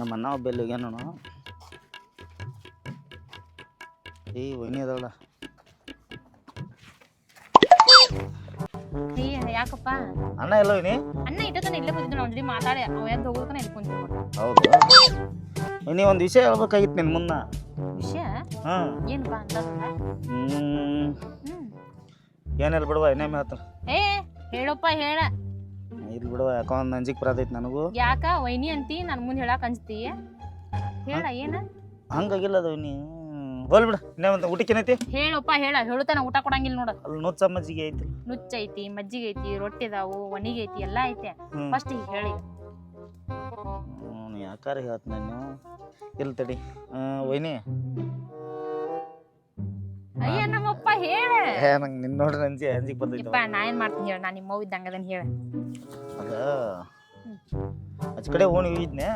ನಮ್ಮ ಅಣ್ಣ ಒಬ್ಬ ಎಲ್ಲಿ ಹೋಗ್ಯಾನ ನೋಡು. ಏ ಅದಲ್ಲ ಯಾಕಪ್ಪ? ಅಣ್ಣ ಎಲ್ಲ ಒಯ್ನಿ ಅಣ್ಣ ಇಟ್ಟತನ ಇಲ್ಲೇ ಕೂತಿದ್ದ ಜೊತೆ ಮಾತಾಡಿ. ಅವ ಎದ್ದು ಹೋಗೋದಕ್ಕನ ಇಲ್ಲಿ ಕುಂತಿದ್ದ ಹೌದು. ಒಂದು ವಿಷಯ ಹೇಳ್ಬೇಕಾಗಿತ್ತು ನಿನ್ನ ಮುನ್ನ ವಿಷಯ? ಹಾಂ. ಏನಪ್ಪ ಅಂತ ಏನಿಲ್ಲ ಬಿಡುವ ಏನೇ ಮಾತು ಏ ಹೇಳಪ್ಪ ಹೇಳ. ಇಲ್ಲಿ ಬಿಡು ಯಾಕೋ ಒಂದು ಅಂಜಿಕ್ ಬರತೈತಿ ನನಗೂ. ಯಾಕ? ವೈನಿ ಅಂತಿ ನನ್ ಮುಂದೆ ಹೇಳಕ್ ಅಂಜ್ತಿ. ಹೇಳ ಏನ? ಹಂಗಾಗಿಲ್ಲ ಅದು ವೈನಿ. ಹೋಲ್ ಬಿಡು ಇನ್ನೇ ಒಂದು ಊಟಕ್ಕೇನೈತಿ? ಹೇಳಪ್ಪ ಹೇಳ ಹೇಳುತ್ತಾನ ಊಟ ಕೊಡಂಗಿಲ್ಲ ನೋಡ. ಅಲ್ಲಿ ನುಚ್ಚ ಮಜ್ಜಿಗೆ ಐತಿ. ನುಚ್ಚ ಐತಿ ಮಜ್ಜಿಗೆ ಐತಿ ರೊಟ್ಟಿ ಅದಾವು ಒಣಿಗೆ ಐತಿ ಎಲ್ಲಾ ಐತೆ. ಫಸ್ಟ್ ಈಗ ಹೇಳಿ. ಯಾಕಾರ ಹೇಳ್ತ ನಾನು? ಇಲ್ಲ ತಡಿ. ಆ, ವೈನಿ. ಅಯ್ಯ ನಮ್ಮಪ್ಪ ಹೇಳ. ಏ ನಂಗೆ ನಿನ್ನ ನೋಡ್ರಿ ಅಂಜಿ ಅಂಜಿಗೆ ಬಂದೈತಿ ನಾ ಏನ್ ಮಾಡ್ತೀನಿ ಹೇಳ ನಾ ನಿಮ್ಮ ಇದ್ದಂಗ ಅದನ್ನ ಹೇಳ. ಅದ. ಆಚ ಕಡೆ ಓಣಿ ಹೋಗಿದ್ನೆ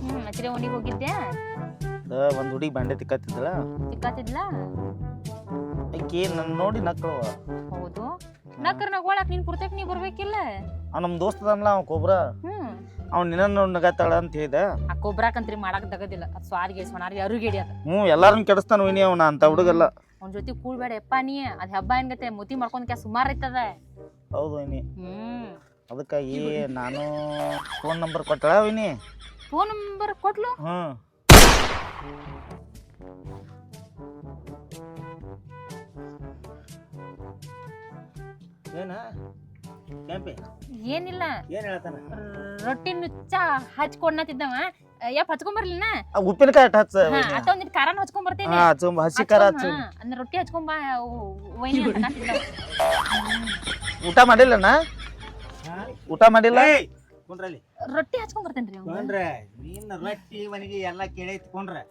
ಹ್ಮ್ ಹತ್ತಿರ ಒಣಿಗೆ ಹೋಗಿದ್ದೆ ಅದ ಒಂದು ಹುಡುಗಿ ಬಂಡೆ ತಿಕ್ಕತ್ತಿದ್ದಳ ಸಿಕ್ಕಾತಿದ್ಲ ಆಕಿ ನನ್ನ ನೋಡಿ ನಕ್ಕಳು ಹೌದು. ನಕ್ಕರ್ ನಗೋಳಕ್ ನೀನ್ ಕುರ್ತಕ್ ನೀ ಬರ್ಬೇಕಿಲ್ಲ. ಅವ್ ನಮ್ಮ ದೋಸ್ತ ಅನ್ಲ ಅವ ಕೊಬ್ರ. ಹ್ಮ್. ಅವ್ನು ನಿನ್ನ ನಗತ್ತಾಳ ಅಂತ ಹೇಳಿದ. ಆ ಕೊಬ್ರಾಕಂತ್ರಿ ಮಾಡಕ್ ದಗದಿಲ್ಲ. ಅದ್ ಸ್ವಾರಿಗೆ ಸೊನಾರಿಗೆ ಅರುಗೇಡಿ ಅದ. ಹ್ಞೂ ಎಲ್ಲಾರನ್ನ ಕೆಡಿಸ್ತಾನ ವಿನಿ ಅವನ ಅಂತ ಹುಡುಗಲ್ಲ ಅವ್ನ ಜೊತೆ ಕೂಡ್ಬೇಡ ಯಪ್ಪ ನೀ. ಅದ್ ಹಬ್ಬ ಏನ್ಗತ್ತೆ ಮುತಿ ಮಾಡ್ಕೊಂಡ್ ಕ್ಯಾ ಸುಮಾರ್ ಐತದ? ಹೌದು ವಿನಿ ಹ್ಮ್. ಅದಕ್ಕಾಗಿ ನಾನು ಫೋನ್ ನಂಬರ್ ಕೊಟ್ಟಳ ವಿನಿ ಫೋನ್ ನಂಬರ್ ಕೊಟ್ಲು? ಹ್ಞೂ. ಏನ? ಕೆಂಪಿ? ಏನಿಲ್ಲ. ಏನ್ ಹೇಳ್ತಾನ? ರೊಟ್ಟಿ ನುಚ್ಚ ಹಚ್ಕೊಂಡತಿದ್ದವ ಯಪ್ಪ ಹಚ್ಕೊಂಬರ್ಲಿನ ಆ ಉಪ್ಪಿನಕಾಯಿ ಅಟ್ ಹಚ್ಚ ಒಂದಿಟ್ ಖಾರನ ಹಚ್ಕೊಂಡ್ ಬರ್ತೇನೆ. ಹಾ ಹಚ್ಚು ಹಸಿ ಖಾರ ಹಚ್ಚು. ಅಂದ್ರೆ ರೊಟ್ಟಿ ಹಚ್ಕೊಂಡ್ ವೈನಿ ಅಂತ ಊಟ ಮಾಡಿಲ್ಲನ ಊಟ ಮಾಡಿಲ್ಲ? ಕುಂಡ್ರಲ್ಲಿ ರೊಟ್ಟಿ ಹಚ್ಕೊಂಡ್ ಬರ್ತೇನ್ರಿ. ಕೊಂಡ್ರೆ ನೀನ್ ರೊಟ್ಟಿ ಒಣಗಿ ಎಲ್ಲ ಕೇಳೈತಿ ಕೊಂಡ್ರೆ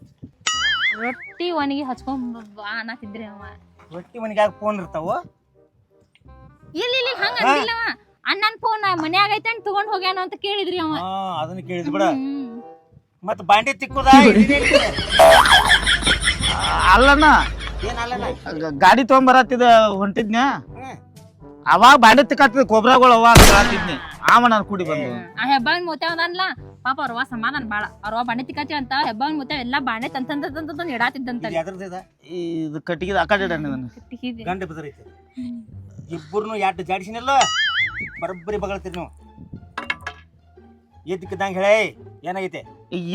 ರೊಟ್ಟಿ ಒಣಗಿ ಹಚ್ಕೊಂಡ್ ಬಾ ಅನ್ನತಿದ್ರಿ ಅವ. ರೊಟ್ಟಿ ಒಣಗಿ ಯಾಕೆ ಫೋನ್ ಇರ್ತಾವ? ಇಲ್ಲ ಇಲ್ಲ ಹಂಗ ಅಂದಿಲ್ಲವ ಅಣ್ಣನ್ ಫೋನ್ ಮನ್ಯಾಗ ಐತೆ ಅಂತ ತಗೊಂಡ್ ಹೋಗ್ಯಾನ ಅಂತ ಕೇಳಿದ್ರಿ ಅವ. ಹಾ ಅದನ್ನ ಕೇಳಿದ್ ಬಿಡ. ಹ್ಮ್. ಮತ್ ಬಾಂಡೆ ತಿಕ್ಕುದ? ಏನಲ್ಲ ಗ- ಗಾಡಿ ತೊಗೊಂಬರತ್ತಿದ ಹೊಂಟಿದ್ನ ಅವಾಗ ಬಾಂಡೆ ತಿಕ್ಕಾತಿದ್ ಕೊಬ್ರಾಗಳು ಅವಾಗ ತಿಕ್ಕಾತಿದ್ನಿ ಆಮ ನಾನು ಕೂಡಿ ಬಂದು. ಆ ಹೆಬ್ಬಾವಿನ ಮೂತ್ಯಾವ ಅನ್ಲ ಪಾಪ ಅವ್ರವ ಸಮಾಧಾನ ಬಾಳ. ಅವ್ರವ ಬಾಂಡೆ ತಿಕ್ಕಾತಿ ಅಂತ ಹೆಬ್ಬಾವಿನ ಮೂತ್ಯಾವ ಎಲ್ಲಾ ಬಾಂಡೆ ತಂತಂತಂತಂತ ಇಡಾತಿದ್ದಂತ ಎದ್ರದಿದ ಇದು? ಕಟ್ಟಿಗೆ ಆ ಕಡೆ ಇಡಣ್ಣ ಇದನ್ನ. ಗಂಡ ಬಿದ್ದರೈತಿ. ಇಬ್ಬರನು ಎಟ್ಟು ಜಾಡಿಸಿನಲ್ಲ? ಬರಬ್ಬರಿ ಬಗಳತ್ತೀರಿ ನೀವು. ಎದ್ದಕ್ಕಿದ್ದಂಗೆ ಹೇಳೇ ಏನಾಗೈತೆ?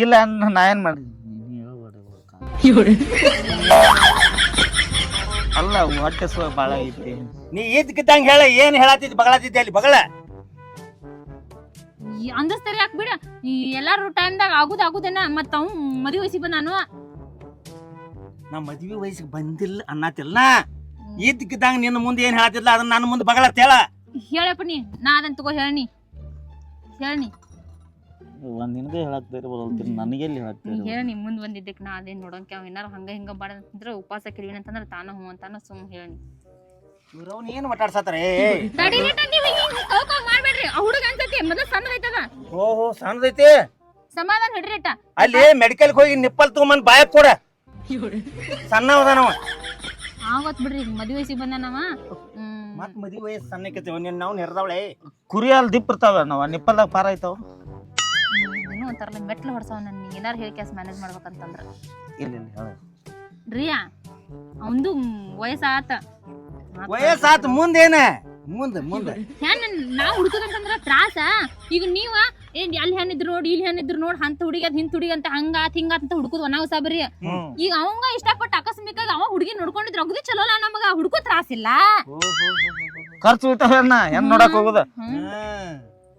ಇಲ್ಲ ಅನ್ನ ನಾ ಏನು ಮಾಡಿ ಅಲ್ಲ ಹೊಟ್ಟೆ ಸೋ ಭಾಳ ಐತಿ. ನೀ ಎದ್ದಕ್ಕಿದ್ದಂಗೆ ಹೇಳ ಏನ್ ಹೇಳತ್ತಿದ್ದೆ ಬಗಳತ್ತಿದ್ದೆ ಅಲ್ಲಿ ಬಗಳ? ಅಂದಸ್ತರಿ ಯಾಕೆ ಬಿಡ? ಈ ಎಲ್ಲಾರು ಟೈಮ್ದಾಗ ಆಗುದ ಆಗುದೇನ? ಮತ್ತ ಅವ್ ಮದುವೆ ವಯಸ್ಸಿಗೆ ಬಂದಾನು ನಾ ಮದ್ವೆ ವಯಸ್ಸಿಗೆ ಬಂದಿಲ್ಲ ಅನ್ನತಿಲ್ಲ ಇದ್ದಕ್ಕಿದ್ದಂಗೆ ನಿನ್ನ ಮುಂದೆ ಏನ್ ಹೇಳ್ತಿದ್ಲ? ಅದನ್ನ ನನ್ನ ಮುಂದೆ ಬಗಳತ್ತೇಳ ಹೇಳಪ್ಪ ನೀ ನಾ ಅದನ್ನ ತಗೋ ಹೇಳಿ ಹೇಳಿ ಒಂದ್ ನಿನಗೆ ಹೇಳಕ್ ಬೇರೆ ಬರೋಲ್ತೀನಿ ನನಗೆ ಎಲ್ಲಿ ಹೇಳಕ್ ನೀ ಬೇರೆ ಹೇಳಿ ಬಂದಿದ್ದಕ್ಕೆ ನಾ ಅದೇನ್ ನೋಡೋಕೆ ಅವ್ ಏನಾರ ಹಂಗ ಹಿಂಗ ಬಾಡ ಅಂತಂದ್ರ ಉಪವಾಸ ಕೆಡವಿನ ಅಂತಂದ್ರ ತಾನ ಹ್ಞೂ ಅಂತಾನ ಸುಮ್ ಹೇಳಿ ಇವ್ರವ್ನ ಏನು ಮಾತಾಡ್ಸತ್ತಾರ? ತಂಗಿ ಕೌ ಕೌ ಮಾಡ್ಬೇಡ್ರಿ ಆ ಹುಡುಗ ಅನ್ಸತಿ ಮೊದಲ ಸಣ್ಣ ಐತದ ಓಹೋ ಸಣ್ಣದೈತಿ ಸಮಾಧಾನ ಹಿಡ್ರಿ ಅಟ್ಟ. ಅಲ್ಲಿ ಮೆಡಿಕಲ್ ಹೋಗಿ ನಿಪ್ಪಲ್ ತಗೊಂಬಂದ್ ಬಾಯಕ್ ಕೊಡ. ಸಣ್ಣ ಅದಾನವ ಆವತ್ ಬಿಡ್ರಿ ಈಗ ಮದುವೆ ವಯಸ್ಸಿಗೆ ಬಂದಾನವ ಮತ್ ಮದ್ವಿ ವಯಸ್ಸು ಸಣ್ಣಕ್ಕೆ ನೀನ್ ನಾವು ನೆರೆದವಳೆ ಕುರಿ ಅಲ್ಲಿ ದಿಪ್ ಇರ್ತಾವ ನಾವ ನಿಪ್ಪಲ್ದಾಗ ಪಾರ ಆಯ್ತಾವ. ಏನೋ ಅಂತಾರಲ್ಲ ಮೆಟ್ಲು ಹೊಡ್ಸವ ನನ್ ಏನಾರು ಹೇಳಿ ಕ್ಯಾಸ್ ಮ್ಯಾನೇಜ್ ಮಾಡ್ಬೇಕಂತಂದ್ರ. ಇಲ್ಲ ಇಲ್ಲ ಹೇಳ. ರಿಯಾ ಅವಂದು ವಯಸ್ಸಾತ. ವಯಸ್ಸಾತ್ ಮುಂದೇನ. ಮುಂದೆ ಮುಂದೆ. ಹೆಣ್ಣು ನಾವು ಹುಡುಕದಂತಂದ್ರ ತ್ರಾಸ. ಈಗ ನೀವ ಏನ್ ಅಲ್ಲಿ ಹೆಣ್ಣಿದ್ರು ನೋಡಿ ಇಲ್ಲಿ ಹೆಣ್ಣಿದ್ರು ನೋಡಿ ಅಂತ ಹುಡುಗಿ ಅದ್ ಹಿಂತ ಹುಡುಗಿ ಅಂತ ಹಂಗಾತ್ ಹಿಂಗಾತ್ ಅಂತ ಹುಡುಕುದ್ ನಾವು ಸಾಬರಿ. ಈಗ ಅವಂಗ ಇಷ್ಟಪಟ್ಟು ಅಕಸ್ಮಿಕಾಗ ಅವ ಹುಡುಗಿ ನೋಡ್ಕೊಂಡಿದ್ರ ಅಗದಿ ಚಲೋ ಅಲ್ಲ ನಮಗ ಹುಡುಕು ತ್ರಾಸಿಲ್ಲ ಖರ್ಚು ಅಣ್ಣ ಹೆಣ್ ನೋಡಕ್ ಹೋಗುದ?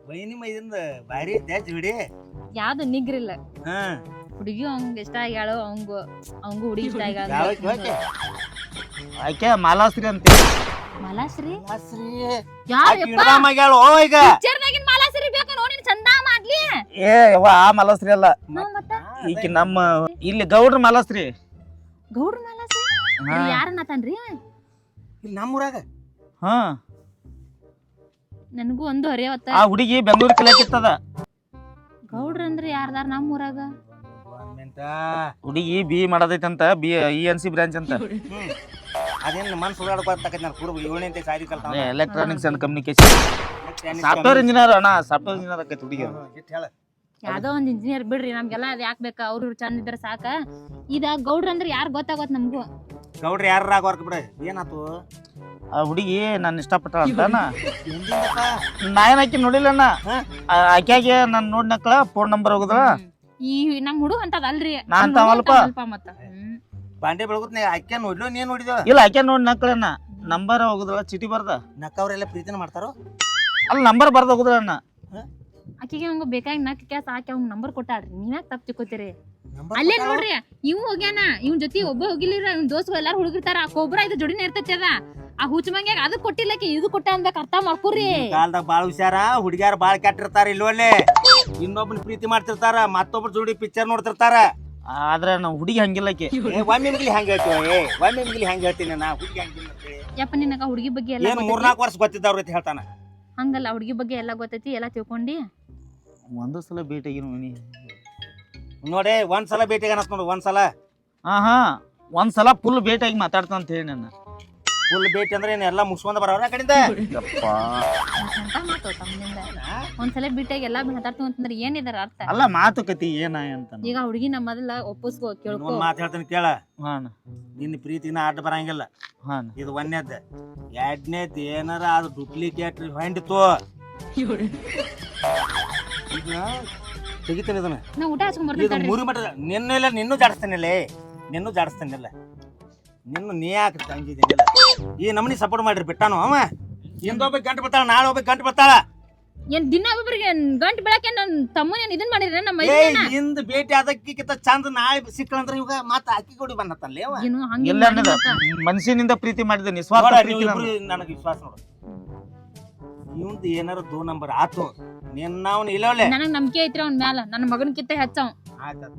ಬೈನಿ ಮೈದಿಂದ ಬಾರಿ ದ್ಯಾಜ್ ಬಿಡಿ. ಯಾವ್ದು ನಿಗ್ರಿಲ್ಲ. ಹಾ. ಹುಡುಗಿ ಅವಂಗ ಇಷ್ಟ ಆಗ್ಯಾಳು ಅವಂಗ ಅವಂಗು ಹುಡುಗಿ ಇಷ್ಟ ಆಗ್ಯಾಳ ಯಾಕೆ ಆಕೆ ಮಾಲಾಶ್ರೀ ಅಂತ. ಮಾಲಾಶ್ರೀ ಯಾರಪ್ಪ ಮಾಡ್ಯಾಳು ಓ ಈಗ. ಪಿಕ್ಚರ್ನಾಗಿನ ಮಾಲಶ್ರೀ ಬೇಕು ನೋಡಿ ಚಂದ ಮಾಡ್ಲಿ. ಏ ಯವ್ವ ಆ ಮಾಲಾಶ್ರೀ ಅಲ್ಲ. ಈಕೆ ನಮ್ಮ ಇಲ್ಲಿ ಗೌಡ್ರ ಮಾಲಾಶ್ರೀ ಗೌಡ್ರ ಮಾಲಾಶ್ರೀ ಯಾರನ್ನ ತನ್ರಿ ಇಲ್ಲಿ ನಮ್ಮೂರಾಗ. ಹಾ. ನನಗೂ ಒಂದು ಹರಿಯವತ್ತ ಆ ಹುಡುಗಿ ಬೆಂಗಳೂರು ಕಲಿಯಾಕಿತ್ತದ ಗೌಡ್ರ ಅಂದ್ರೆ ಯಾರ್ದಾರ ನಮ್ಮ ಊರಾಗ ಗೌರ್ಮೆಂಟ್ ಹುಡುಗಿ B ಮಾಡೋದೈತಂತ B E N C branch ಅಂತ. ಅದೇನು ಮನ್ಸು ಓಡಾಡ್ಕೊತಕ್ಕ ನಾನು ಕೂಡ ಏಳನೇ ಅಂತ ಸಾರಿ ಕಲ್ತಾವ electronics and communication software engineer ಅಣ್ಣ ಸಾಫ್ಟ್ವೇರ್ ಇಂಜಿನಿಯರ್ ಆಕೈತಿ ಹುಡುಗಿ ಹೇಳ. ಯಾವ್ದೋ ಒಂದ್ ಇಂಜಿನಿಯರ್ ಬಿಡ್ರಿ ನಮ್ಗೆಲ್ಲ ಅದ್ ಯಾಕೆ ಬೇಕಾ? ಅವ್ರು ಇವ್ರು ಚಂದ ಇದ್ರ ಸಾಕ. ಇದ ಗೌಡ್ರ ಅಂದ್ರೆ ಯಾರು ಗೊತ್ತಾಗೋತ್ ನಮ್ಗೂ? ಗೌಡ್ರ ಯಾರ ಆಗೋರ್ಕ ಬಿಡ ಏನಾತು? ಆ ಹುಡುಗಿ ನಾನು ಇಷ್ಟಪಟ್ಟ ಅಂತಾನ ನಾ ಏನಾಕಿ ಆಕಿ ನೋಡಿಲ್ಲಣ್ಣ? ಆಕ್ಯಾಗೆ ನಾನು ನೋಡ್ನಕ್ಳ ಫೋನ್ ನಂಬರ್ ಹೋಗುದ್ರ ಈ ನಮ್ ಹುಡುಗ ಅಂತದ ಅಲ್ರಿ. ಮತ್ತ. ಬಾಂಡೆ ಅಕ್ಕ ನೋಡ್ಲೋ ನೀನ್ ನೋಡಿದ ಇಲ್ಲ ಆಕೆ ನೋಡ್ ನಕ್ಳಣ್ಣ. ನಂಬರ್ ಹೋಗುದ್ರ ಚೀಟಿ ಬರ್ದ. ನಕ್ಕವ್ರೆಲ್ಲ ಪ್ರೀತಿನ ಮಾಡ್ತಾರೋ? ಅಲ್ಲಿ ನಂಬರ್ ಬರ್ದ ಹೋಗುದ್ರಣ್ಣ ಆಕಿಗೆ ಹಂಗ ಬೇಕಾಗಿ ನಕ್ ಕ್ಯಾಸ್ ಹಾಕಿ ಅವ್ನ ನಂಬರ್ ಕೊಟ್ಟಾಳ್ರಿ. ನೀವ್ಯಾಕ್ ತಪ್ಪ ತಿಕ್ಕೋತೀರಿ ಅಲ್ಲೇ ನೋಡ್ರಿ ಇವ್ ಹೋಗ್ಯಾನ. ಇವ್ನ ಜೊತೆ ಒಬ್ಬ ಹೋಗಿಲ್ಲ ಇವ್ನ ದೋಸ್ತ್ ಎಲ್ಲಾರು ಹುಡುಗಿರ್ತಾರ. ಆ ಕೊಬ್ರ ಇದು ಜೋಡಿನ ಇರ್ತೈತಿ ಅದ. ಆ ಹುಚ್ಚ ಮಂಗ್ಯಾಗ ಅದು ಕೊಟ್ಟಿಲ್ಲಕ್ಕೆ ಇದು ಕೊಟ್ಟ ಅನ್ಬೇಕು ಅರ್ಥ ಮಾಡ್ಕೊರಿ. ಕಾಲದಾಗ ಬಾಳ ಹುಷಾರ ಹುಡುಗ್ಯಾರ ಬಾಳ ಕೆಟ್ಟಿರ್ತಾರ ಇಲ್ವಲ್ಲೇ? ಇನ್ನೊಬ್ಬನ ಪ್ರೀತಿ ಮಾಡ್ತಿರ್ತಾರ ಮತ್ತೊಬ್ರ ಜೋಡಿ ಪಿಕ್ಚರ್ ನೋಡ್ತಿರ್ತಾರ. ಆದ್ರೆ ನಾವು ಹುಡುಗಿ ಹಂಗಿಲ್ಲ ಆಕಿ. ಏ ಒಮ್ಮೆ ಮಿಗ್ಲಿ ಹೆಂಗ್ ಹೇಳ್ತೀವ ಏ ಒಮ್ಮೆ ಮಿಗ್ಲಿ ಹೆಂಗ್ ಹೇಳ್ತೀನಿ ನಾ ಹುಡುಗಿ ಹಂಗಿಲ್ಲ. ಯಪ್ಪ ನಿನಗ ಹುಡುಗಿ ಬಗ್ಗೆ ಎಲ್ಲ ಮೂರ್ ಮೂರ್ನಾಲ್ಕು ವರ್ಷ ಗೊತ್ತಿದ್ದವ್ರ ಅಂತ ಹೇಳ್ತಾನ. ಹಂಗಲ್ಲ ಹುಡುಗಿ ಬಗ್ಗೆ ಎಲ್ಲ ಗೊತ್ತೈತಿ ಎಲ್ಲ ತಿಳ್ಕೊಂಡಿ. ಒಂದು ಸಲ ಭೇಟಿ ಮನಿ ನೋಡಿ ಒಂದ್ಸಲ ಭೇಟಿಗೆ ಅನ್ನತ್ ನೋಡು ಒಂದ್ಸಲ ಹಾ ಹಾ ಒಂದ್ಸಲ ಫುಲ್ ಭೇಟಿಯಾಗಿ ಮಾತಾಡ್ತಾನ ಅಂತ ಹೇಳಿ ನನ್ನ. ಫುಲ್ ಭೇಟಿ ಅಂದ್ರೆ ಏನ್ ಎಲ್ಲಾ ಮುಗಿಸ್ಕೊಂಡ್ ಬರೋರ ಕಡೆಯಿಂದ? ಯಪ್ಪ. ಅಂತ ಮಾತು ತಮ್ಮನಿಂದ ಒಂದ್ಸಲ ಬಿಟ್ಟಾಗ ಎಲ್ಲಾ ಮಾತಾಡ್ತೀವಿ ಅಂತಂದ್ರೆ ಏನಿದಾರ ಅರ್ಥ? ಅಲ್ಲ ಮಾತುಕತಿ ಏನ ಅಂತ ಈಗ ಹುಡುಗಿ ನಮ್ಮ ಮೊದಲ ಒಪ್ಪಿಸ್ಕೋ ಕೇಳ್ಕೊ. ಒಂದ್ ಮಾತು ಹೇಳ್ತೀನಿ ಕೇಳ. ಹಾ ಅಣ್ಣ, ನಿನ್ನ ಪ್ರೀತಿನ ಅಡ್ಡ ಬರಂಗಿಲ್ಲ. ಹಾನ. ಇದು ಒಂದೇದ್ ಎರಡನೇದ್ ಏನಾರ ಅದು ಡೂಪ್ಲಿಕೇಟ್ ಹೊಂಡಿತು ಈಗ ತೆಗಿತೀನಿ ಇದನ್ನ. ನಾ ಊಟ ಹಚ್ಕೊಂಡ್ ಇದು ಬರ್ತೀನಿ ಮುರಿ ಮಟ್ಟ ನಿನ್ನೆಲ್ಲ ನಿನ್ನೂ ಜಾಡಿಸ್ತಾನಿಲ್ಲ. ನಿನ್ನೂ ಜಾಡಿಸ್ತಾನಿಲ್ಲ. ನಿನ್ನ ನೀ ಯಾಕೆ ತಂಗಿದ್ದೀನಿಲ್ಲ ಈ ನಮನಿ ಸಪೋರ್ಟ್ ಮಾಡ್ರಿ ಬಿಟ್ಟಾನು ಅವ? ಇಂದೊಬ್ಬ ಗಂಟು ಬರ್ತಾಳ ನಾಳೆ ಒಬ್ಬ ಗಂಟು ಬರ್ತಾಳ ಏನ್ ದಿನ ಒಬ್ಬೊಬ್ರಿಗೆ ಗಂಟೆ ಬೆಳಕೆ ನನ್ ತಮ್ಮನ ಇದನ್ ಮಾಡಿದ್ರೆ ನಮ್ಮ ಏ ಇಂದ ಭೇಟಿ ಅದಕ್ಕಿಂತ ಚಂದ ನಾಳೆ ಸಿಕ್ಕಳಂದ್ರೆ ಇವಾಗ ಮಾತ ಅಕ್ಕಿ ಕೊಡಿ ಬಂದತ್ತಲ್ಲ ಅವ? ಏನು ಹಂಗೆ ಇಲ್ಲ ಅನ್ನದ ಮನಸಿನಿಂದ ಪ್ರೀತಿ ಮಾಡಿದ ನಿಸ್ವಾರ್ಥ ಪ್ರೀತಿ ಇಬ್ರು ನನಗೆ ವಿಶ್ವಾಸ ನೋಡು. ಇವಂದು ಏನಾರ ದೋ ನಂಬರ್ ಆತು. ನಿನ್ನವನು ಇಲ್ಲೋಳೆ ನನಗೆ ನಂಬಿಕೆ ಐತ್ರಿ ಅವ್ನ ಮ್ಯಾಲ. ನನ್ನ ಮಗನಕ್ಕಿಂತ ಹೆಚ್ಚವ್ ಆಯ್ತು.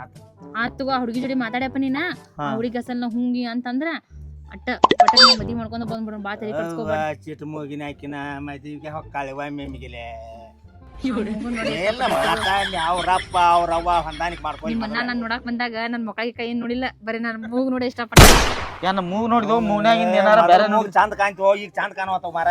ಆತು. ಆ ಹುಡುಗಿ ಜೋಡಿ ಮಾತಾಡ್ಯಪ್ಪ ನೀನ. ಆ ಹುಡುಗಿ ಅಸಲ್ ಹುಂಗಿ ಅಂತಂದ್ರ ಅಟ್ಟ ಒಟ್ಟ ಮದಿ ಮಾಡ್ಕೊಂಡು ಬಂದ್ಬಿಡೋಣ ಬಾ ತಲೆ ಕಟ್ಸ್ಕೊಬೇಡ ಚಿಟ್ಟು ಮೂಗಿನ ಹಾಕಿನ ಮದುವೆಗೆ ಹೊಕ್ಕಾಳೆ ಒಮ್ಮೆ ಮಿಗಿಲೆ ಎಲ್ಲ ಮಾತಾಡ್ಲಿ ಅವ್ರಪ್ಪ ಅವ್ರವ್ವ ಹೊಂದಾಣಿಕೆ ಮಾಡ್ಕೊಂಡು ನಿಮ್ಮನ್ನ ನಾನು ನೋಡಕ್ ಬಂದಾಗ ನನ್ನ ಮಕ್ಕಳಿಗೆ ಕೈ ನೋಡಿಲ್ಲ ಬರೀ ನನ್ ಮೂಗ್ ನೋಡಿ ಇಷ್ಟಪಟ್ಟ ಏನ ಮೂಗ್ ನೋಡಿದ್ವು ಮೂಗ್ನಾಗಿಂದ ಏನಾರ ಬೇರೆ ನೋಡಿ ಚಂದ ಕಾಣ್ತೋ ಈಗ ಚಂದ ಕಾಣುವತ್ತವ ಮಾರ.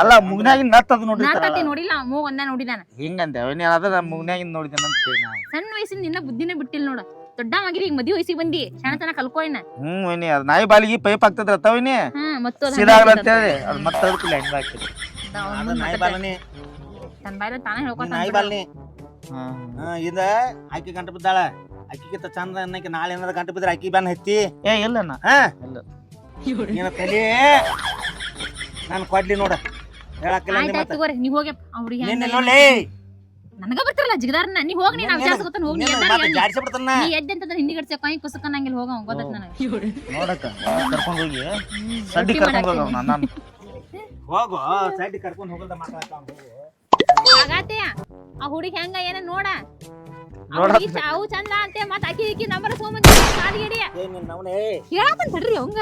ಅಲ್ಲ ಮೂಗ್ನಾಗಿಂದ ನತ್ ಅದು ನಾ ನಾಲ್ಕತಿ ನೋಡಿಲ್ಲ ಮೂಗ್ ಒಂದ ನೋಡಿ ನಾನು. ಹಿಂಗಂದೆ ಅವನೇ ಅದ ಮೂಗ್ನಾಗಿಂದ ನೋಡಿದೆ ಅಂತ ಕೇಳಿ ಸಣ್ಣ ವಯಸ್ಸಿನ ನಿನ್ನ ಬುದ್ಧಿನೇ ಬಿಟ್ಟಿಲ್ಲ ನೋಡ. ದೊಡ್ಡ ಮಗಿರಿ ಈಗ ಮದಿ ವಯಸ್ಸಿಗೆ ಬಂದಿ ಸಣ್ಣತನ ಕಲ್ಕೋಯ್ನ ಹ್ಮ್ ವೈನಿ ಅದ್ ನಾಯಿ ಬಾಲಿಗೆ ಪೈಪ್ ಆಗ್ತದ್ರ ಅತ್ತವನಿ ಹಾ ಮತ್ತು ಅದ್ ಸೀದಾ ಅಂತ ಹೇಳಿ ಅದ್ ಮತ್ತೆ ಅದಕ್ಕಿಲ್ಲ ಹೆಂಗ ಆಗ್ತದೆ. ಅದ ಅವ್ನ್ ಅದು ಮುಂದ್ ನಾಯಿ. ಬಾಲನಿ. ತನ್ ಬಾಯ್ಲ ತಾನೇ ಹೇಳ್ಕೊತಾನ ನಾಯಿ. ಬಾಲನಿ. ಹಾ ಇದ ಆಕಿ ಗಂಟು ಬಿದ್ದಾಳ. ಆಕಿಗಿಂತ ಚಂದ ಅನ್ನಕ್ಕೆ ನಾಳೆ ಏನಾರ ಗಂಟು ಬಿದ್ರೆ ಆಕಿ ಬ್ಯಾನ್ ಹತ್ತಿ. ಏ ಇಲ್ಲಣ್ಣ ಹಾ? ಇಲ್ಲ. ನಿನ್ನ ತಲೆ ನಾನು ಕೊಡ್ಲಿ ನೋಡ. ಹೇಳಕ್ಕಿಲ್ಲ ಆಯ್ತ್ ಆಯ್ತ್ ತಗೋರಿ ನೀವ್ ಹೋಗಿ ಅವ್ರಿಗೆ ನಿನ್ನ ನೋಡಿ ನನಗ ಬರ್ತಿರಲ್ಲ ಜಿಗದಾರನ್ನ ನೀ ಹೋಗಿ ನೀನ್ ವಿಚಾರಿಸ್ಕೊತಾನ ಹೋಗಿ ನೀ ಎದ್ದಾರ ಮತ್ತೆ? ಜಾಡ್ಸಿ ಬಿಡ್ತಾನ. ನೀ ಎದ್ದೆ ಅಂತಂದ್ರೆ ಹಿಂದಿ ಗಡ್ಸೆ ಕೈ ಕುಸಕನಂಗಿಲ್ಲ ಹೋಗ ಗೊತ್ತೈತ್ ನನಗೆ. ನೋಡಕ್ಕ ಕರ್ಕೊಂಡು ಹೋಗಿ ಸಡ್ಡಿ ಕರ್ಕೊಂಡು ಹೋಗ. ನಾನು. ಹೋಗೋ ಸೈಡ್ ಕರ್ಕೊಂಡು ಹೋಗಲ್ದ ಮಾತಾಡ್ತಾವ ಹಾಗಾತೆ ಆ ಹುಡುಗಿ ಹೆಂಗ ಏನ ನೋಡ? ಆ ನೋಡ. ಹುಡುಗಿ ಅವು ಚಂದ ಅಂತೆ ಮತ್ತ ಅಕ್ಕಿ ಇಕ್ಕಿ ನಂಬರ್ ಸೋಮಂತ ಕಾಲಿಗೆಡಿ ಹೇಳಾಕಂತ ತಡ್ರಿ ಅವಂಗ.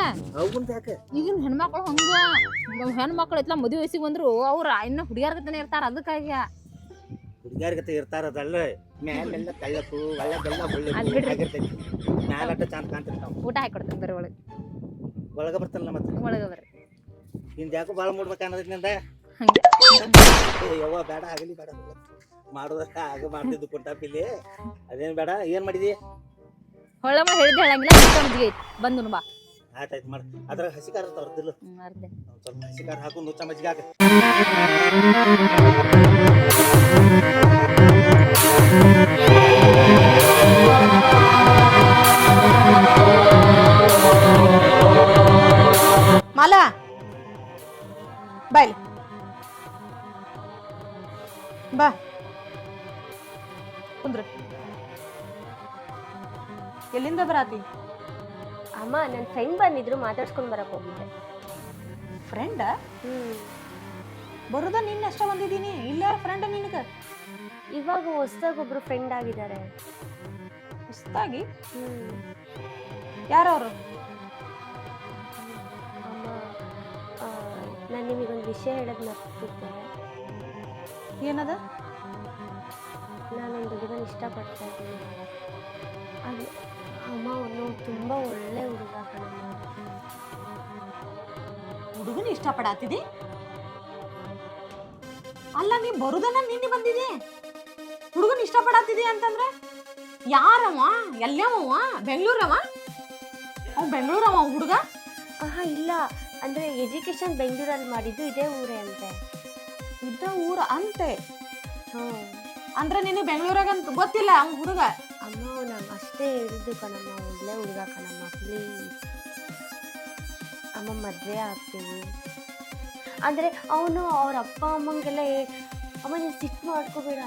ಯಾಕೆ? ಈಗಿನ ಹೆಣ್ಮಕ್ಳು ಹಂಗ. ಹೆಣ್ಮಕ್ಳು ಇತ್ಲ ಮದುವೆ ವಯಸ್ಸಿಗೆ ಬಂದ್ರು ಅವ್ರ ಇನ್ನ ಹುಡುಗಿಯರ್ಗತನ ಇರ್ತಾರ ಅದಕ್ಕಾಗಿ ಹುಡುಗಿಯರ್ಗತೆ ಇರ್ತಾರದಲ್ಲ ಮ್ಯಾಲೆಲ್ಲ ತಳ್ಳಕು ಒಳಗೆಲ್ಲ ಒಳ್ಳೆ. ಆಗಿರ್ತೈತಿ. ಮ್ಯಾಲಟ್ಟ ಚಂದ ಕಾಣ್ತಿರ್ತಾವ. ಊಟ ಹಾಕೊಡ್ತಾನೆ ಬರೀ ಒಳಗೆ. ಒಳಗ ಬರ್ತಾನಲ್ಲ ಮತ್ತೆ? ಒಳಗೆ ಬರ್ರಿ. ನಿಂದ ಯಾಕೋ ಭಾಳ ಮೂಡ್ಬೇಕು ನಿಂದ ಹಂಗೆ. ಯವ್ವ ಬೇಡ ಆಗಲಿ ಬೇಡ. ಮಾಡೋದ್ರ ಆಗ ಮಾಡ್ತಿದ್ದು ಕುಂಟಾಪಿಲ್ಲಿ ಅದೇನ್ ಬೇಡ ಏನ್ ಮಾಡಿದಿ? ಹೊಳ್ಳ ಮಾಡಿ ಹೇಳಿದ್ದೆ ಹೇಳಂಗಿಲ್ಲ ಐತಿ. ಬಂದು ಬಾ. ಆಯ್ತಾಯ್ತು ಮಾಡ. ಅದ್ರಾಗ ಹಸಿಕಾರ ಖಾರ ಹ್ಮ್ ಅರ್ಧೆ ಸ್ವಲ್ಪ ಹಸಿ ಖಾರ ಹಾಕು ನುಚ್ಚ ಮಜ್ಜಿಗೆ ಹಾಕ. ಮಾಲಾ ಬಾಯ್ ಬಾ. ಕುಂದ್ರ. ಎಲ್ಲಿಂದ ಬರಾತಿ? ಅಮ್ಮ ನನ್ನ ಫ್ರೆಂಡ್ ಬಂದಿದ್ರು ಮಾತಾಡ್ಸ್ಕೊಂಡು ಬರಕ್ ಹೋಗಿದ್ದೆ. ಫ್ರೆಂಡ ಹ್ಮ್. ಬರೋದ ನಿನ್ನ ಅಷ್ಟ ಬಂದಿದ್ದೀನಿ? ಇಲ್ಲ ಫ್ರೆಂಡ್ ನಿನಗ? ಇವಾಗ ಹೊಸ್ದಾಗಿ ಒಬ್ರು ಫ್ರೆಂಡ್ ಆಗಿದ್ದಾರೆ. ಹೊಸದಾಗಿ? ಹ್ಮ್. ಯಾರವರು? ಅಮ್ಮ ನಾನು ನಿಮಗೊಂದು ವಿಷಯ ಹೇಳೋದು ಮರ್ತಿದ್ದೆ. ಏನದ? ನಾನೊಂದು ಹುಡುಗನ ಇಷ್ಟಪಡ್ತಾ ಇದ್ದೀನಿ. ಅದು ಅಮ್ಮ ಅವನು ತುಂಬ ಒಳ್ಳೆ ಹುಡುಗ ಹುಡುಗನ ಇಷ್ಟಪಡತ್ತಿದಿ ಅಲ್ಲ ನೀ ಬರುದನ್ನ ನಿನ್ನೆ ಬಂದಿದಿ ಹುಡುಗನ ಇಷ್ಟಪಡತ್ತಿದಿ ಅಂತಂದ್ರೆ? ಯಾರವ ಎಲ್ಲವ ಬೆಂಗಳೂರವ ಅವ್ ಬೆಂಗಳೂರವ ಹುಡುಗ? ಆಹಾ ಇಲ್ಲ. ಅಂದರೆ ಎಜುಕೇಷನ್ ಬೆಂಗಳೂರಲ್ಲಿ ಮಾಡಿದ್ದು ಇದೇ ಊರೇ ಅಂತೆ. ಇದ್ದ ಊರ ಅಂತೆ. ಅಂದ್ರೆ ನಿನಗೆ ಬೆಂಗಳೂರಾಗ ಅಂತ ಗೊತ್ತಿಲ್ಲ ಅವ್ನ ಹುಡುಗ? ಅಮ್ಮ ನಮ್ಮ ಅಷ್ಟೇ ಹೇಳಿದ್ದು ಕಣಮ್ಮ ಒಳ್ಳೆ ಹುಡುಗ ಕಣಮ್ಮ ಪ್ಲೀಸ್ ಅಮ್ಮ ಮದುವೆ ಆಗ್ತೀವಿ. ಅಂದರೆ ಅವನು ಅವ್ರ ಅಪ್ಪ ಅಮ್ಮಂಗೆಲ್ಲ ಹೇ ಅಮ್ಮ ನೀನು ಸಿಟ್ಟು ಮಾಡ್ಕೋಬೇಡ.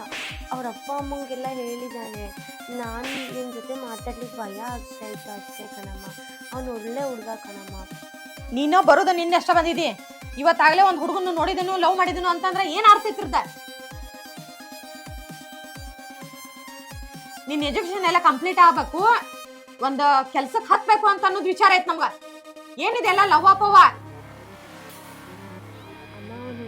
ಅವ್ರ ಅಪ್ಪ ಅಮ್ಮಂಗೆಲ್ಲ ಹೇಳಿದ್ದಾನೆ ನಾನು ನಿನ್ನ ಜೊತೆ ಮಾತಾಡ್ಲಿಕ್ಕೆ ಭಯ ಆಗ್ತಾ ಇತ್ತು ಅಷ್ಟೇ ಕಣಮ್ಮ. ಅವನು ಒಳ್ಳೆ ಹುಡುಗ ಕಣಮ್ಮ. ನೀನೋ ಬರೋದು ನಿನ್ನೆ ಅಷ್ಟ ಬಂದಿದಿ ಇವತ್ತಾಗಲೇ ಒಂದು ಹುಡುಗನ ನೋಡಿದನು ಲವ್ ಮಾಡಿದನು ಅಂತಂದ್ರೆ ಏನ್ ಆಡ್ತಿರ್ದ ನಿನ್ನ ಎಜುಕೇಶನ್ ಎಲ್ಲ ಕಂಪ್ಲೀಟ್ ಆಗಬೇಕು ಒಂದು ಕೆಲ್ಸಕ್ಕೆ ಹತ್ಬೇಕು ಅಂತ ಅನ್ನೋದು ವಿಚಾರ ಐತ್ ನಮ್ಗ. ಏನಿದೆಲ್ಲ ಲವ್ ಅಪ್ಪವ ಅಮ್ಮ ಅವನು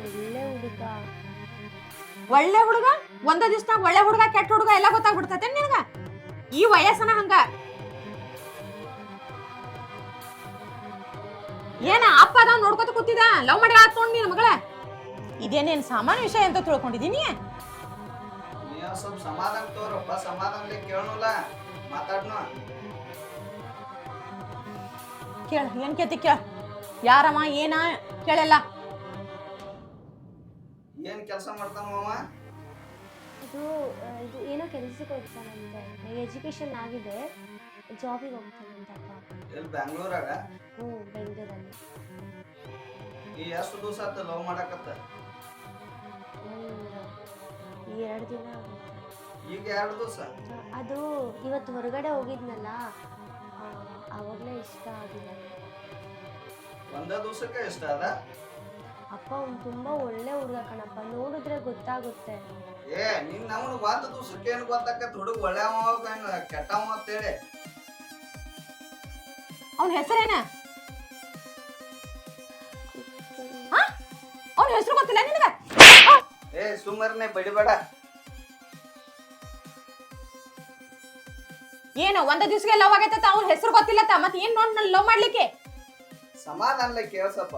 ಒಳ್ಳೆ ಹುಡುಗ. ಒಂದ ದಿವ್ಸದಾಗ ಒಳ್ಳೆ ಹುಡುಗ ಕೆಟ್ಟ ಹುಡುಗ ಎಲ್ಲ ಗೊತ್ತಾಗ್ಬಿಡ್ತೈತೆ ನಿನಗ? ಈ ವಯಸ್ಸನ ಹಂಗ. ಏನ ಅಪ್ಪ ಅದಾವ ನೋಡ್ಕೊತ ಕೂತಿದ? ಲವ್ ಮಾಡಿ ಆತ್ ನೀನು ಮಗಳ? ಇದೇನೇನ್ ಸಾಮಾನ್ಯ ವಿಷಯ ಅಂತ ತಿಳ್ಕೊಂಡಿದೀನಿ ನೀವು ಸ್ವಲ್ಪ ಸಮಾಧಾನ ತೋರಪ್ಪ ಕೇಳೋಲ್ಲ ಮಾತಾಡ್ನು? ಕೇಳ ಏನ್ ಕೇತಿ ಕೇಳ. ಯಾರಮ್ಮ ಏನ ಕೇಳಲ್ಲ. ಏನ್ ಕೆಲಸ ಮಾಡ್ತಾನ ಮಾವ ಇದು ಇದು ಏನೋ ಕೆಲಸಕ್ಕೆ ಹೋಗ್ತಾನಂತೆ. ಎಜುಕೇಶನ್ ಆಗಿದೆ. ಜಾಬಿಗೆ ಹೋಗ್ತಾನಂತಪ್ಪ ಎಲ್ಲಿ ಬ್ಯಾಂಗ್ಳೂರಾಗ? ಹ್ಞೂ ಬೆಂಗಳೂರಲ್ಲಿ. ಎಷ್ಟು ದಿವಸ ಆತ ಲವ್ ಮಾಡಕತ್ತ? ಎರಡು ದಿನ ಈಗ ಎರಡು ದಿವಸ? ಅದು ಇವತ್ತು ಹೊರಗಡೆ ಹೋಗಿದ್ನಲ್ಲ ಅವಾಗಲೇ ಇಷ್ಟ ಆಗಿಲ್ಲ. ಒಂದೇ ದಿವಸಕ್ಕೆ ಇಷ್ಟ ಅದ? ಅಪ್ಪ ಅವ್ನು ತುಂಬಾ ಒಳ್ಳೆ ಹುಡುಗ ಕಣಪ್ಪ ನೋಡಿದ್ರೆ ಗೊತ್ತಾಗುತ್ತೆ. ಏ ನಿನ್ನ ಅವನು ಒಂದ್ ದಿವಸಕ್ಕೆ ಏನು ಗೊತ್ತಾಕತ್? ಹುಡುಗ ಒಳ್ಳೆವ ಕೆಟ್ಟವ ಅಂತೇಳಿ ಅವನ ಹೆಸರೇನ? ಅವನ ಹೆಸರು ಗೊತ್ತಿಲ್ಲ ನಿನಗ? ಏ ಸುಮ್ಮರ್ನೆ ಬಡಿಬೇಡ. ಏನು ಒಂದ ದಿವಸಕ್ಕೆ ಲವ್ ಆಗೈತ ಅವ್ನ ಹೆಸರು ಗೊತ್ತಿಲ್ಲತ್ತ ಮತ್ತೆ ಏನ್ ನೋಡ್ ನನ್ ಲವ್ ಮಾಡ್ಲಿಕ್ಕೆ? ಸಮಾಧಾನ ಕೇಳ್ಸಪ್ಪ.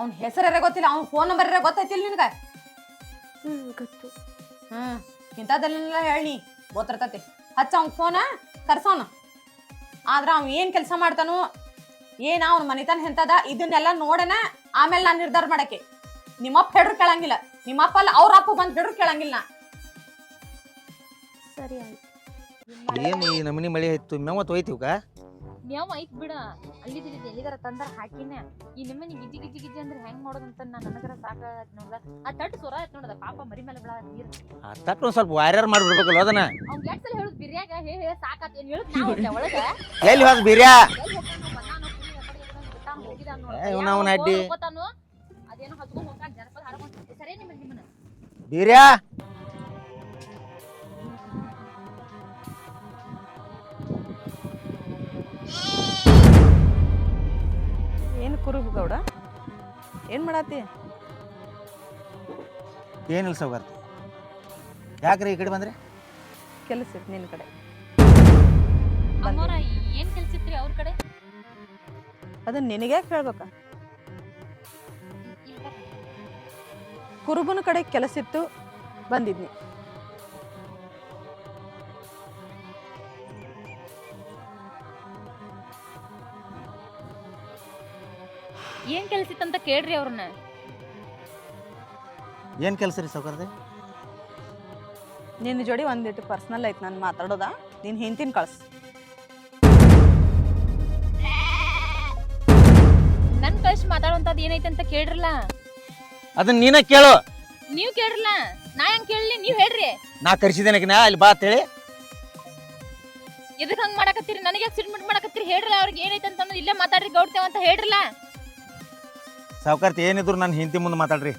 ಅವ್ನ ಹೆಸರೇ ಗೊತ್ತಿಲ್ಲ ಅವ್ನ ಫೋನ್ ನಂಬರ್ ಗೊತ್ತೈತಿಲ್ಲ ನಿನಗ? ಹ್ಮ್ ಗೊತ್ತು. ಹ್ಮ್ ಇಂಥದ್ದೆಲ್ಲ ಹೇಳಿ ಗೊತ್ತಿರ್ತತಿ. ಹಚ್ಚ ಅವ್ನ ಫೋನ ಕರ್ಸೋನ? ಆದ್ರ ಅವ್ ಏನ್ ಕೆಲಸ ಮಾಡ್ತಾನೋ ಏನ ಅವ್ನ ಮನಿತನ ಹೆಂತದ ಇದನ್ನೆಲ್ಲ ನೋಡನ ಆಮೇಲೆ ನಾನು ನಿರ್ಧಾರ ಮಾಡಕ್ಕೆ. ನಿಮ್ಮಪ್ಪ ಹೆಡ್ರು ಕೇಳಂಗಿಲ್ಲ. ನಿಮ್ಮಪ್ಪ ಅಲ್ಲ ಅವ್ರ ಅಪ್ಪ ಬಂದ್ ಹೆಡ್ರು ಕೇಳಂಗಿಲ್ಲ ನಾ. ಸರಿ ಆಯ್ತು. ಏನು ಈ ನಮನಿ ಮಳಿ ಆಯ್ತು ಮೇವತ್ತು ಹೋಯ್ತಿವ್ಕ ಮೇವ್ ಐತ್ ಬಿಡ. ಅಲ್ಲಿದ್ದ ಎಲ್ಲಿಗಾರ ತಂದ್ರ ಹಾಕಿನ. ಈ ನಿಮ್ಮನಿ ಗಿಜಿ ಗಿಜಿ ಗಿಜಿ ಅಂದ್ರೆ ಹೆಂಗ್ ಮಾಡೋದಂತ ನಾ ನನಗರ ಸಾಕ ನೋಡ್ದ ಆ ತಟ್ ಸೊರ ಆಯ್ತು ನೋಡದ ಪಾಪ ಮರಿ ಮೇಲೆ ಬಿಡ ನೀರ್. ತಟ್ಟು ಒಂದ್ ಸ್ವಲ್ಪ ವೈರರ್ ಮಾಡ್ಬಿಡ್ಬೇಕಲ್ಲ ಅದನ್ನ. ಅವ್ನ್ ಗೆಟ್ ಸಲ ಹೇಳುದ್ ಬಿರಿಯಾಗ ಹೇ ಹೇ ಸಾಕಾತ್ ಏನ್ ಹೇಳುದ್ ನಾವು ಒಳಗ. ಎಲ್ಲಿ ಹೋದ್ ಬಿರಿಯಾ? ಆ ಯಾವ ಅಡ್ಡಿ. ಅದೇನೋ ಹಚ್ಕೊಂಡ್ ಹೋಗ್ತಾನ ಜನಪದ ಹಾಡ್ಕೊಂಡ್ ಸರಿ ನಿಮ್ಮ ನಿಮ್ಮನ್ನ. ಬಿರ್ಯಾ? ಕುರುಬು ಗೌಡ ಏನು ಮಾಡತ್ತಿ ಏನಿಲ್ಲ ಸೌಕರ್ತಿ ಯಾಕ್ರಿ ಈ ಕಡೆ ಬಂದ್ರಿ? ಕೆಲಸ ಇತ್ತು ನಿನ್ನ ಕಡೆ. ಅಮ್ಮೋರ ಏನ್ ಇತ್ತು ಇತ್ರಿ ಅವ್ರ ಕಡೆ? ಅದನ್ನ ನಿನಗೆ ಕೇಳ್ಬೇಕ ಕುರುಬನ ಕಡೆ ಕೆಲಸ ಇತ್ತು ಬಂದಿದ್ನಿ. ಏನ್ ಕೆಲಸ ಇತ್ತಂತ ಕೇಳ್ರಿ ಅವ್ರನ್ನ. ಏನ್ ಕೆಲಸ ರೀ ಸೌಕರ್ದೆ ನಿನ್ನ ಜೋಡಿ ಒಂದಿಟ್ಟು ಪರ್ಸ್ನಲ್ ಐತೆ ನಾನು ಮಾತಾಡೋದ. ನೀನು ಹಿಂತಿನ ಕಳ್ಸು. ನನ್ ಕಳ್ಸಿ ಮಾತಾಡುವಂತದ್ ಏನೈತೆ ಅಂತ ಕೇಳ್ರಲ್ಲ. ಅದನ್ನ ನೀನ ಕೇಳು. ನೀವ್ ಕೇಳ್ರಲ್ಲ. ನಾ ಹೆಂಗ್ ಕೇಳಲಿ? ನೀವ್ ಹೇಳ್ರಿ. ನಾ ಕರ್ಸಿದ್ದೇನೆ ನಾ ಅಲ್ಲಿ ಬಾ ಅಂತೇಳಿ ಎದಕ್ ಹಂಗ್ ಮಾಡಕತ್ತೀರಿ? ನನಗೆ ಸಿಡ್ಮಿಟ್ ಮಾಡಕತ್ತೀರಿ? ಹೇಳ್ರಲ್ಲ ಅವ್ರಿಗೆ ಏನೈತೆ ಅಂತ ಇಲ್ಲೇ ಮಾತಾಡ್ರಿ ಗೌಡ್ತೇವ ಅಂತ ಹೇಳ್ರಲ್ಲ. ಸಾವುಕಾರ್ತಿ ಏನಿದ್ರು ನನ್ನ ಹಿಂತಿ ಮುಂದೆ ಮಾತಾಡ್ರಿ.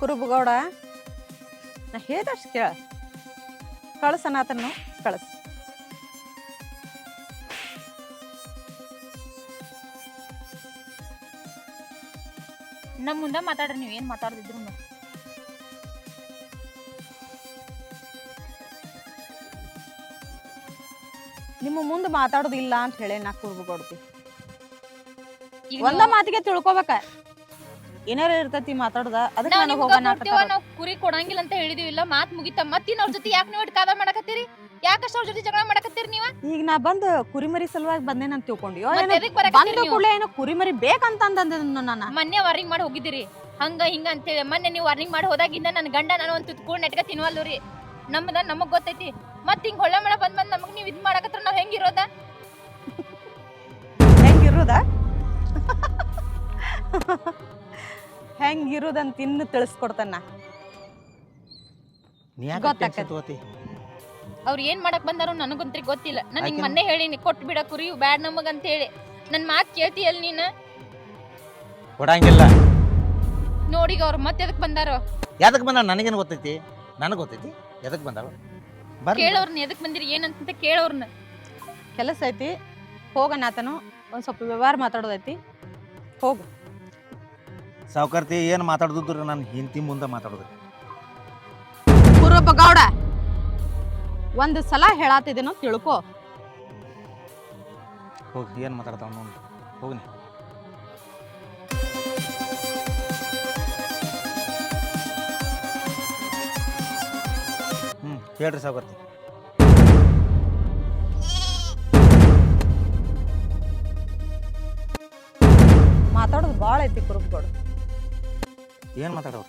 ಕುರುಬ ಗೌಡ ನಾ ಹೇಳ್ದಷ್ಟು ಕೇಳ. ಕಳ್ಸ ಅನ್ನಾತನ್ನು ಕಳ್ಸ್. ನಮ್ಮ ಮುಂದೆ ಮಾತಾಡ್ರಿ ನೀವು ಏನ್ ಮಾತಾಡ್ದಿದ್ರು ನಿಮ್ಮ ಮುಂದೆ ಮಾತಾಡೋದಿಲ್ಲ ಅಂತ ಹೇಳಿ ನಾ ಕುರ್ಬು ಕೊಡ್ತಿ. ಒಂದ ಮಾತಿಗೆ ತಿಳ್ಕೊಬೇಕ. ಏನಾರ ಇರ್ತೈತಿ ಮಾತಾಡೋದ ಅದಕ್ಕೆ ನಾವ್ ನನಗೆ ನಿಮ್ಗ ಹೋಗೋಣ ನಾವ್ ಕುರಿ ಕೊಡಂಗಿಲ್ಲ ಅಂತ ಹೇಳಿದೀವಿ ಇಲ್ಲ ಮಾತ್ ಮುಗಿತ ಮತ್ತಿನ್ ಅವ್ರ ಜೊತೆ ಯಾಕೆ ನೀವು ಕಾದ ಮಾಡಕತ್ತೀರಿ? ಯಾಕಷ್ಟ ಅವ್ರ ಜೊತೆ ಜಗಳ ಮಾಡಕತ್ತೀರಿ ನೀವ? ಈಗ ನಾ ಬಂದು ಕುರಿಮರಿ ಸಲುವಾಗಿ ಬಂದೇನ ಅಂತ ತಿಳ್ಕೊಂಡಿ. ಮತ್ತೆ ಎದಕ್ ಬರಾಕತ್ತೀರಿ ಬಂದ ನೀವು? ಕೂಡಲೇ ಏನೋ ಕುರಿಮರಿ ಬೇಕಂತ ನಾನು ಮೊನ್ನೆ ವಾರ್ನಿಂಗ್ ಮಾಡಿ ಹೋಗಿದ್ದೀರಿ. ಹಂಗ ಹಿಂಗ ಅಂತೇಳಿ ಮೊನ್ನೆ ನೀವು ವಾರ್ನಿಂಗ್ ಮಾಡಿ ಹೋದಾಗಿಂದ ನನ್ನ ಗಂಡ ನಾನು ಒಂದು ತುತ್ಕೊಂಡು ನೆಟ್ಕ ತಿನ್ವಲ್ಲು ರೀ. ನಮ್ದ ನಮಗ್ ಗೊತ್ತೈತಿ. ಮತ್ ಹಿಂಗ್ ಹೊಳ್ಳೆ ಮಳ ಬಂದ್ ಬಂದ್ ನಮಗ್ ನೀವ್ ಇದ್ ಮಾಡಕತ್ರ ನಾವ್ ಹೆಂಗಿರೋದ? ಹೆಂಗಿರೋದ? ಹೆಂಗಿರೋದಂತ ಇನ್ನು ತಿಳಿಸ್ಕೊಡ್ತಾನ. ನೀ ಯಾಕೆ ತಗೋತಿ ಅವ್ರ ಏನ್ ಮಾಡಕ್ ಬಂದಾರೋ ನನಗಂತ್ರಿ ಗೊತ್ತಿಲ್ಲ. ನಾನು ಹಿಂಗ್ ಮೊನ್ನೆ ಹೇಳಿನಿ ಕೊಟ್ಟು ಬಿಡ ಕುರಿ ಬ್ಯಾಡ್ ನಮಗ್ ಅಂತ ಹೇಳಿ. ನನ್ ಮಾತ್ ಕೇಳ್ತೀಯಲ್ ನೀನ್? ಕೊಡಂಗಿಲ್ಲ. ನೋಡಿಗ ಅವ್ರು ಮತ್ತೆ ಎದಕ್ ಬಂದಾರೋ? ಎದಕ್ ಬಂದ ನನಗೇನು ಗೊತ್ತೈತಿ? ನನಗೆ ಗೊತ್ತೈತಿ. ಎದಕ್ ಬಂದಾವ ಬರ್ರಿ. ಕೇಳೋರ್ನ ಎದಕ್ ಬಂದಿರಿ ಏನಂತ ಕೇಳೋರ್ನ. ಕೆಲಸ ಐತಿ ಹೋಗನಾತನು ಒಂದ್ ಸ್ವಲ್ಪ ವ್ಯವಹಾರ ಮಾತಾಡೋದೈತಿ. ಹೋಗು. ಸಾವುಕಾರ್ತಿ ಏನು ಮಾತಾಡ್ದಿದ್ರು ನಾನು ಹಿಂತಿ ಮುಂದೆ ಮಾತಾಡೋದು ಕುರುಬ ಗೌಡ ಒಂದು ಸಲ ಹೇಳಾತಿದ್ದೇನೋ ತಿಳ್ಕೋ. ಹೋಗಿ ಏನು ಮಾತಾಡ್ತಾವ ನೋಡಿ ಹೋಗ್ನಿ. ಹೇಳ್ರಿ ಸಾವುಕಾರ್ತಿ ಮಾತಾಡೋದು ಭಾಳ ಐತಿ ಕುರುಬ ಗೌಡ. ಏನು ಮಾತಾಡೋರು?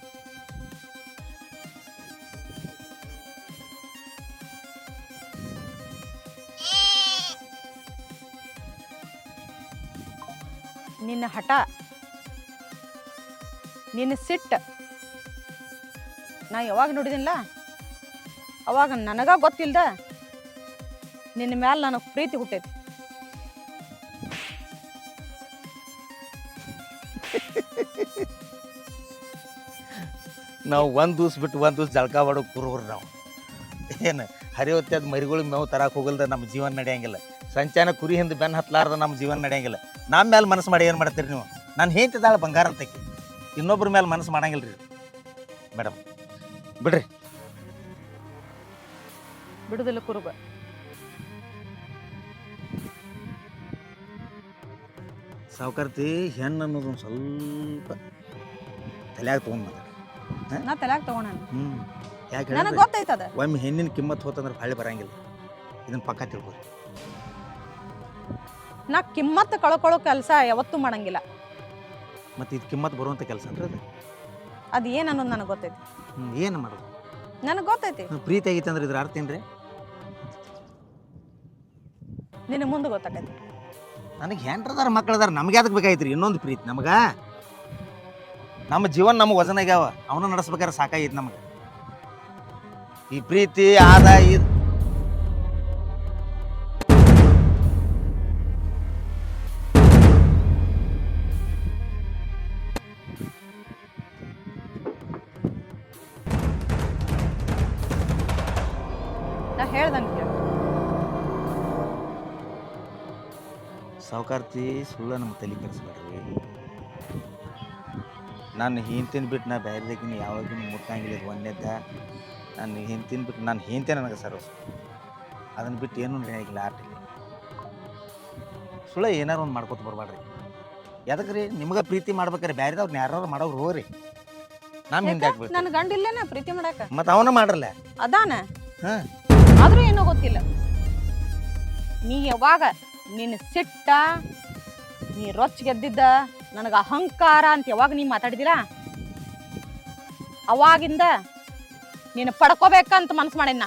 ನಿನ್ನ ಹಠ ನಿನ್ನ ಸಿಟ್ಟ ನಾ ಯಾವಾಗ ನೋಡಿದಿಲ್ಲ ಅವಾಗ ನನಗ ಗೊತ್ತಿಲ್ಲದ ನಿನ್ನ ಮ್ಯಾಲ ನನಗೆ ಪ್ರೀತಿ ಹುಟ್ಟೈತಿ. ನಾವು ಒಂದು ದಿವ್ಸ ಬಿಟ್ಟು ಒಂದು ದಿವ್ಸ ಜಳಕ ಮಾಡೋ ಕುರುವ್ರು ನಾವು. ಏನು ಹರಿವತ್ತೆ ಅದು ಮರಿಗಳಿಗೆ ಮೇವು ತರಕ್ಕೆ ಹೋಗಲ್ದ ನಮ್ಮ ಜೀವನ ನಡೆಯಂಗಿಲ್ಲ. ಸಂಚಾನ ಕುರಿ ಹಿಂದೆ ಬೆನ್ನು ಹತ್ತಲಾರ್ದ ನಮ್ಮ ಜೀವನ ನಡೆಯಂಗಿಲ್ಲ. ನಮ್ಮ ಮೇಲೆ ಮನಸ್ಸು ಮಾಡಿ ಏನು ಮಾಡ್ತೀರಿ ನೀವು? ನಾನು ಹೇಳ್ತಿದ್ದಾಳೆ ಬಂಗಾರ ಅಂತಕ್ಕೆ ಇನ್ನೊಬ್ಬರ ಮೇಲೆ ಮನಸ್ಸು ಮಾಡಂಗಿಲ್ಲ ರೀ ಮೇಡಮ್, ಬಿಡ್ರಿ. ಬಿಡುದಿಲ್ಲ ಕುರುಬ. ಸಾವುಕಾರ್ತಿ ಹೆಣ್ಣು ಅನ್ನೋದು ಒಂದು ಸ್ವಲ್ಪ ತಲೆಯಾಗ ತೊಗೊಂಡು ಮಾತಾಡ ನಾ ತಲೆಯಾಗ ತಗೋಣ ಹ್ಞೂ ಯಾಕೆ ನನಗೆ ಗೊತ್ತೈತೆ ಅದು ಒಮ್ಮೆ ಹೆಣ್ಣಿನ ಕಿಮ್ಮತ್ ಹೋತಂದ್ರೆ ಹಳ್ಳಿ ಬರಂಗಿಲ್ಲ. ಇದನ್ನ ಪಕ್ಕ ತಿಳ್ಕೊರಿ. ನಾ ಕಿಮ್ಮತ್ತು ಕಳ್ಕೊಳ್ಳೋ ಕೆಲಸ ಯಾವತ್ತೂ ಮಾಡಂಗಿಲ್ಲ. ಮತ್ತು ಇದು ಕಿಮ್ಮತ್ ಬರುವಂಥ ಕೆಲಸ ಅಂದ್ರೆ ಅದು? ಅದು ಏನು ಅನ್ನೋದು ನನಗೆ ಗೊತ್ತೈತಿ. ಹ್ಞೂ ಏನು ಮಾಡೋದು? ನನಗೆ ಗೊತ್ತೈತಿ. ಪ್ರೀತಿ ಆಗಿತ್ತಂದ್ರೆ ಅಂದ್ರೆ ಇದ್ರ ಅರ್ಥ ಏನ್ರಿ? ನಿನ್ನ ಮುಂದೆ ಗೊತ್ತಾಕೈತಿ ನನಗೆ ಹೆಂಡ್ರದಾರ ಮಕ್ಕಳದಾರ ನಮ್ಗೆ ಅದಕ್ಕೆ ಬೇಕಾಯ್ತ್ರಿ ಇನ್ನೊಂದು ಪ್ರೀತಿ ನಮಗೆ. ನಮ್ಮ ಜೀವನ ನಮ್ಮ ವಜನ ಆಗ್ಯಾವ ಅವನು ನಡೆಸ್ಬೇಕಾದ್ರೆ ಸಾಕಾಗಿತ್ತು ನಮಗೆ. ಈ ಪ್ರೀತಿ ಆದ ಇದು ಸಾವುಕಾರ್ತಿ ಸುಳ್ಳ ನಮ್ಮ ತಲೆ ಕೆಡಿಸ್ಬೇಡ್ರಿ. ನಾನು ಹಿಂತಿನ ಬಿಟ್ಟು ನಾ ಬೇರೆದಕ್ಕಿನ ಯಾವಾಗಿನ ಮುಟ್ಟಂಗಿಲ್ಲ ಇದು ಒಂದೇದ್ದ ನಾನು ಹಿಂತಿನ ಬಿಟ್ಟು ನಾನು ಹಿಂತೆ ನನಗೆ ಸರ್ ಅದನ್ನು ಬಿಟ್ಟು ಏನೂ ಆಗಿಲ್ಲ ಆಟಿಲ್ಲ ಸುಳ್ಳ ಏನಾರು ಒಂದು ಮಾಡ್ಕೊತ ಬರ್ಬೇಡ್ರಿ ಯಾಕೆ ರೀ ನಿಮ್ಗೆ ಪ್ರೀತಿ ಮಾಡ್ಬೇಕಾರೆ ಬೇರೆದವ್ರನ್ನ ಯಾರು ಮಾಡೋರು ಹೋಗ್ರಿ. ನಮ್ಮ ಹಿಂದೆ ಹಾಕ್ಬೇಕು ನನ್ನ ಗಂಡ ಇಲ್ಲೇನ ಪ್ರೀತಿ ಮಾಡಕ ಮತ್ತೆ ಅವನ ಮಾಡ್ರಲ್ಲ? ಅದಾನ? ಹಾಂ. ಆದರೂ ಏನೋ ಗೊತ್ತಿಲ್ಲ. ನೀ ಯಾವಾಗ ನಿನ್ನ ಸಿಟ್ಟ, ನೀ ರೊಚ್ಚ ಗೆದ್ದಿದ್ದ, ನನಗ ಅಹಂಕಾರ ಅಂತ ಯಾವಾಗ ನೀ ಮಾತಾಡಿದಿರ ಅವಾಗಿಂದ ನೀನು ಪಡ್ಕೋಬೇಕಂತ ಮನಸ್ಸು ಮಾಡಿನ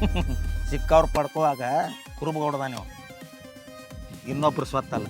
ಸಿಕ್ಕವ್ರು ಪಡ್ಕೋವಾಗ ಕುರುಬಗೌಡದ ನೀವು. ಇನ್ನೊಬ್ರು ಸ್ವತ್ತಲ್ಲ.